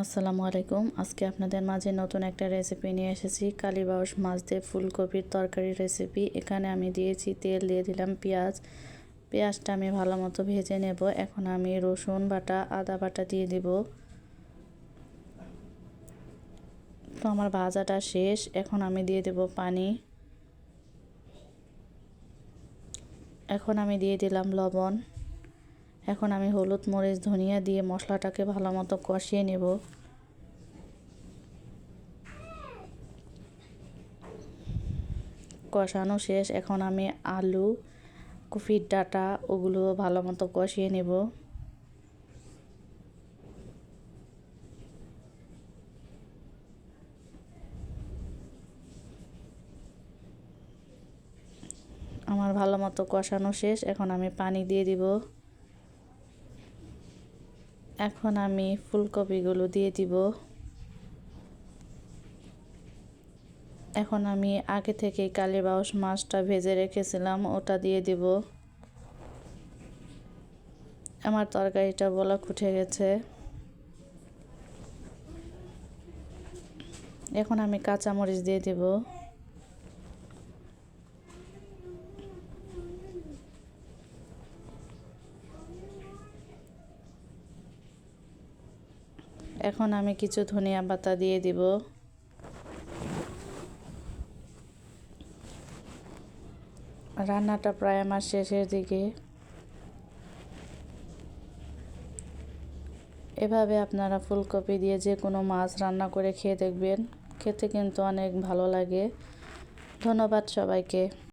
আসসালামু আলাইকুম। আজকে আপনাদের মাঝে নতুন একটা রেসিপি নিয়ে এসেছি। কালীবাউস মাছ দিয়ে ফুলকপির তরকারি রেসিপি এখানে আমি দিয়েছি তেল, দিয়ে দিলাম পেঁয়াজ। পেঁয়াজটা আমি ভালো মতো ভেজে নেব। এখন আমি রসুন বাটা, আদা বাটা দিয়ে দিব। তো আমার ভাজাটা শেষ। এখন আমি দিয়ে দেব পানি। এখন আমি দিয়ে দিলাম লবণ। এখন আমি হলুদ, মরিচ, ধনিয়া দিয়ে মশলাটাকে ভালো মতো কষিয়ে নেব। কষানো শেষ। এখন আমি আলু, কফির ডাটা ওগুলো ভালো মতো কষিয়ে নেব। আমার ভালো মতো কষানো শেষ। এখন আমি পানি দিয়ে দিব। এখন আমি ফুলকপিগুলো দিয়ে দিব। এখন আমি আগে থেকে কালীবাউস মাছটা ভেজে রেখেছিলাম, ওটা দিয়ে দিব। আমার তরকারিটা বলা উঠে গেছে। এখন আমি কাঁচামরিচ দিয়ে দিব। এখন আমি কিছু ধনিয়া পাতা দিয়ে দিব। রান্নাটা প্রায় আমার শেষের দিকে। এভাবে আপনারা ফুলকপি দিয়ে যে কোনো মাছ রান্না করে খেয়ে দেখবেন। খেতে কিন্তু অনেক ভালো লাগে। ধন্যবাদ সবাইকে।